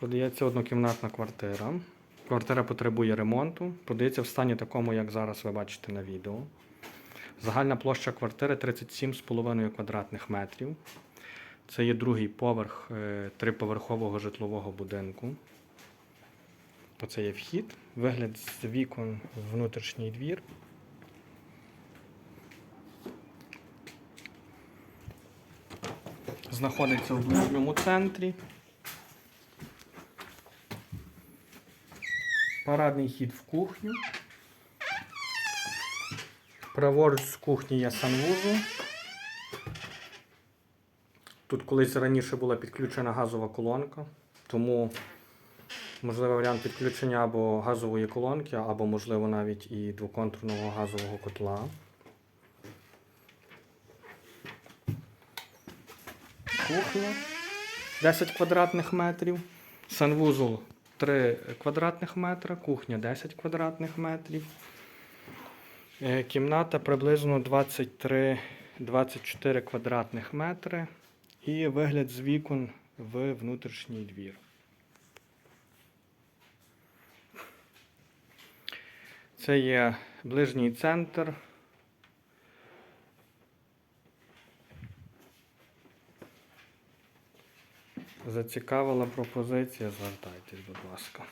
Продається однокімнатна квартира. Квартира потребує ремонту. Продається в стані такому, як зараз ви бачите на відео. Загальна площа квартири 37,5 квадратних метрів. Це є другий поверх е, триповерхового житлового будинку. Оце є вхід. Вигляд з вікон в внутрішній двір. Знаходиться в ближньому центрі. Парадний хід в кухню. Праворуч з кухні є санвузол. Тут колись раніше була підключена газова колонка, тому можливий варіант підключення або газової колонки, або, можливо, навіть і двоконтурного газового котла. Кухня 10 квадратних метрів. Санвузол 3 квадратних метра, кухня 10 квадратних метрів. Е, Кімната приблизно 23-24 квадратних метри. І вигляд з вікон в внутрішній двір. Це є ближній центр. Зацікавила пропозиція, звертайтесь, будь ласка.